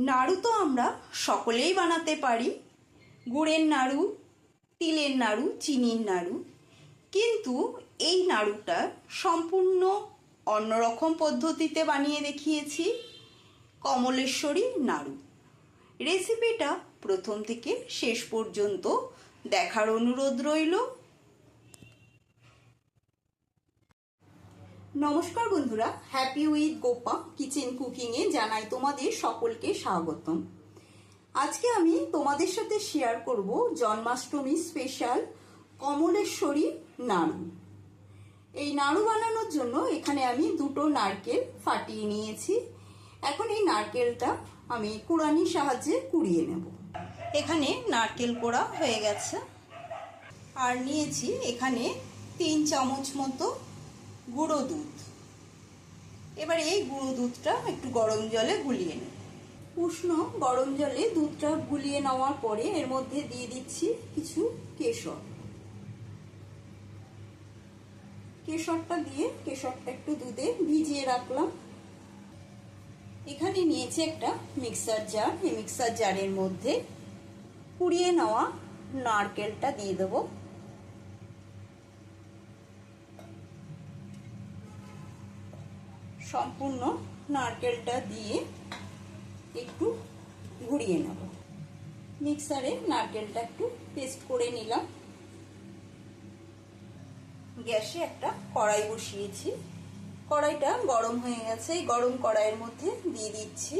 নাড়ু তো আমরা সকলেই বানাতে পারি। গুড়ের নাড়ু, তিলের নাড়ু, চিনির নাড়ু। কিন্তু এই নাড়ুটা সম্পূর্ণ অন্যরকম পদ্ধতিতে বানিয়ে দেখিয়েছি, কমলেশ্বরী নাড়ু। রেসিপিটা প্রথম থেকে শেষ পর্যন্ত দেখার অনুরোধ রইল। নমস্কার বন্ধুরা হ্যাপি উইথ গোপা কিচেন কুকিংয়ে জানাই তোমাদের সকলকে স্বাগতম। আজকে আমি তোমাদের সাথে শেয়ার করব জন্মাষ্টমী স্পেশাল কমলেশ্বরী নাড়ু। এই নাড়ু বানানোর জন্য এখানে আমি দুটো নারকেল ফাটিয়ে নিয়েছি। এখন এই নারকেলটা আমি কুড়ানির সাহায্যে কুড়িয়ে নেব। এখানে নারকেল কোড়া হয়ে গেছে। আর নিয়েছি এখানে তিন চামচ মতো গুঁড়ো দুধ। এবার এই গুঁড়ো দুধটা একটু গরম জলে গুলিয়ে নেব উষ্ণ গরম জলে দুধটা গুলিয়ে নেওয়ার পরে এর মধ্যে দিয়ে দিচ্ছি কিছু কেশর। কেশরটা দিয়ে কেশরটা একটু দুধে ভিজিয়ে রাখলাম। এখানে নিয়েছি একটা মিক্সার জার। এই মিক্সার জারের মধ্যে কুড়িয়ে নেওয়া নারকেলটা দিয়ে দেবো। সম্পূর্ণ নারকেলটা দিয়ে একটু ঘুরিয়ে নেব। মিক্সারে নারকেলটা একটু পেস্ট করে নিলাম। গ্যাসে একটা কড়াই বসিয়েছি। কড়াইটা গরম হয়ে গেছে। এই গরম কড়াইয়ের মধ্যে দিয়ে দিচ্ছি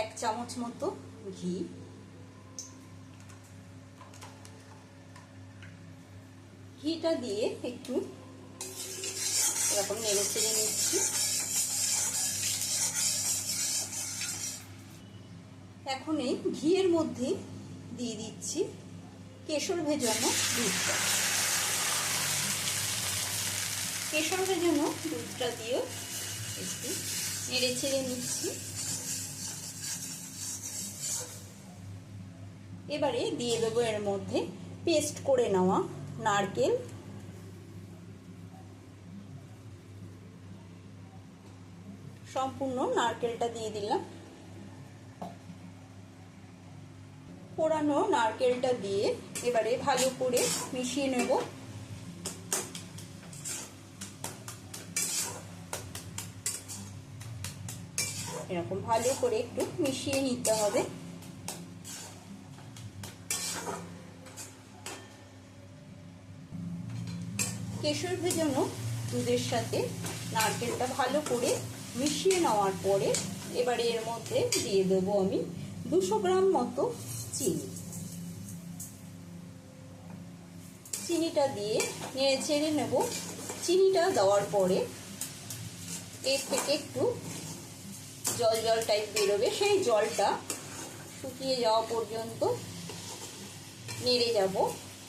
এক চামচ মতো ঘি। ঘিটা দিয়ে একটু এরকম নেড়ে চেড়ে নিচ্ছি। এখন এই ঘিয়ের মধ্যে দিয়ে দিচ্ছি কেশর ভেজানো দুধটা। কেশর ভেজানো দুধটা দিয়ে একটু নেড়ে ছেড়ে নিচ্ছি। এবারে দিয়ে দেবো এর মধ্যে পেস্ট করে নেওয়া নারকেল সম্পূর্ণ নারকেলটা দিয়ে দিলাম। পোড়ানো নারকেলটা দিয়ে এবারে ভালো করে মিশিয়ে নেব। এরকম ভালো করে একটু মিশিয়ে নিতে হবে। কেশর ভেজানো দুধের সাথে নারকেলটা ভালো করে মিশিয়ে নেওয়ার পরে এবারে এর মধ্যে দিয়ে দেবো আমি দুশো গ্রাম মতো চিনি। চিনিটা দিয়ে নেড়ে চেড়ে নেব। চিনিটা দেওয়ার পরে এর থেকে একটু জল জল টাইপ বেরোবে। সেই জলটা শুকিয়ে যাওয়া পর্যন্ত নেড়ে যাব।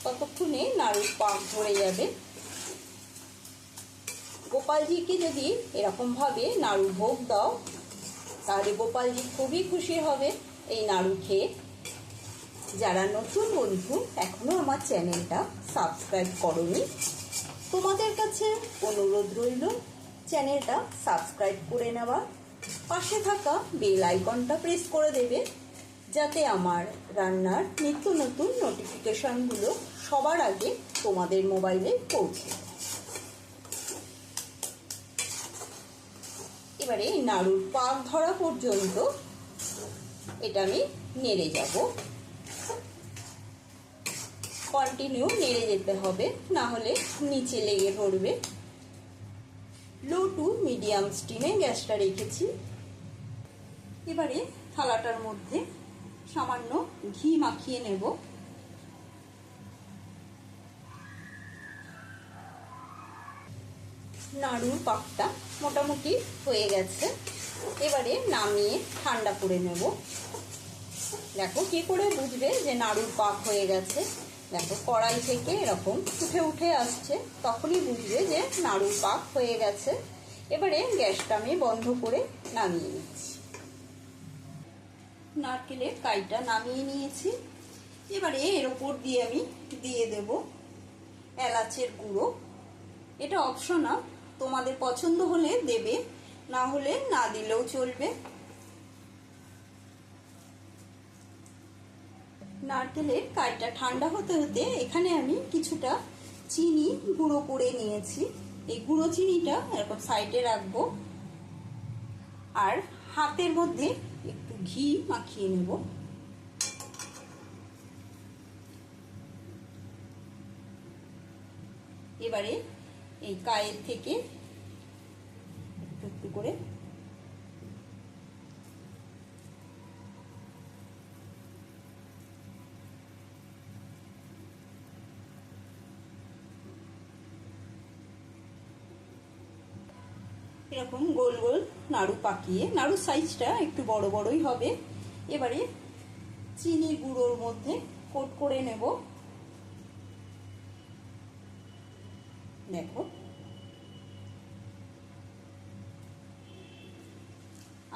ততক্ষণে নাড়ুর পাক ধরে যাবে। গোপালজিকে যদি এরকমভাবে নাড়ু ভোগ দাও, তাহলে গোপালজি খুবই খুশি হবে এই নাড়ু খেয়ে। যারা নতুন বন্ধু এখনও আমার চ্যানেলটা সাবস্ক্রাইব করনি, তোমাদের কাছে অনুরোধ রইল চ্যানেলটা সাবস্ক্রাইব করে নেওয়া। পাশে থাকা বেল আইকনটা প্রেস করে দেবে, যাতে আমার রান্নার নিত্য নতুন নোটিফিকেশনগুলো সবার আগে তোমাদের মোবাইলে পৌঁছে এবারে নাড়ুর পাক ধরা পর্যন্ত এটা আমি নেড়ে যাব। কন্টিনিউ নেড়ে যেতে হবে, না হলে নিচে লেগে পড়বে। লো টু মিডিয়াম স্টিমে গ্যাসটা রেখেছি। এবারে থালাটার মধ্যে সামান্য ঘি মাখিয়ে নেব। নাড়ুর পাকটা মোটামুটি হয়ে গেছে। এবারে নামিয়ে ঠান্ডা করে নেব। দেখো কি করে বুঝবে যে নাড়ুর পাক হয়ে গেছে? দেখো কড়াই থেকে এরকম উঠে উঠে আসছে, তখনই বুঝবে যে নাড়ুর পাক হয়ে গেছে। এবারে গ্যাসটা আমি বন্ধ করে নামিয়ে নিচ্ছি। নারকেলের কাইটা নামিয়ে নিয়েছি। এবারে এর ওপর দিয়ে আমি দিয়ে দেব এলাচের গুঁড়ো। এটা অপশনাল তোমাদের পছন্দ হলে দেবে, না হলে না দিলেও চলবে। নারকেলের কাঠটা ঠান্ডা হতে হতে এখানে আমি কিছুটা চিনি গুঁড়ো করে নিয়েছি। এই গুঁড়ো চিনিটা এরকম সাইডে রাখব। আর হাতের মধ্যে একটু ঘি মাখিয়ে নেব। এবারে এই কায়ের থেকে একটু একটু করে এরকম গোল গোল নাড়ু পাকিয়ে নাড়ুর সাইজটা একটু বড় বড়ই হবে। এবারে চিনি গুঁড়োর মধ্যে কোট করে নেব। দেখো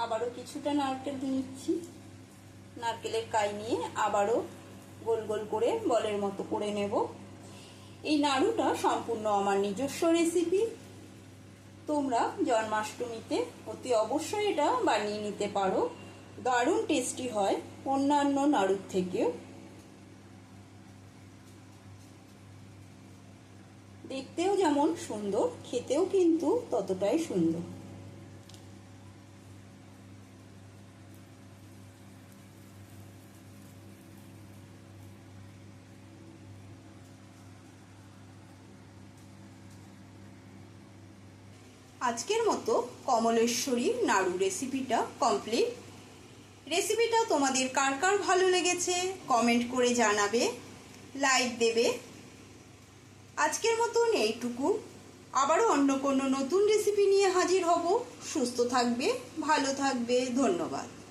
আবারও কিছুটা নারকেল নিচ্ছি। নারকেলের কাই নিয়ে আবারও গোল গোল করে বলের মতো করে নেব। এই নাড়ুটা সম্পূর্ণ আমার নিজস্ব রেসিপি তোমরা জন্মাষ্টমীতে অতি অবশ্যই এটা বানিয়ে নিতে পারো। দারুণ টেস্টি হয় অন্যান্য নাড়ুর থেকেও। দেখতেও যেমন সুন্দর, খেতেও কিন্তু ততটাই সুন্দর। আজকের মতো কমলেশ্বরী নাড়ু রেসিপিটা কমপ্লিট রেসিপিটা তোমাদের কার কার ভালো লেগেছে কমেন্ট করে জানাবে লাইক দেবে আজকের মতন এইটুকু। আবারও অন্য কোনো নতুন রেসিপি নিয়ে হাজির হব। সুস্থ থাকবে, ভালো থাকবে। ধন্যবাদ।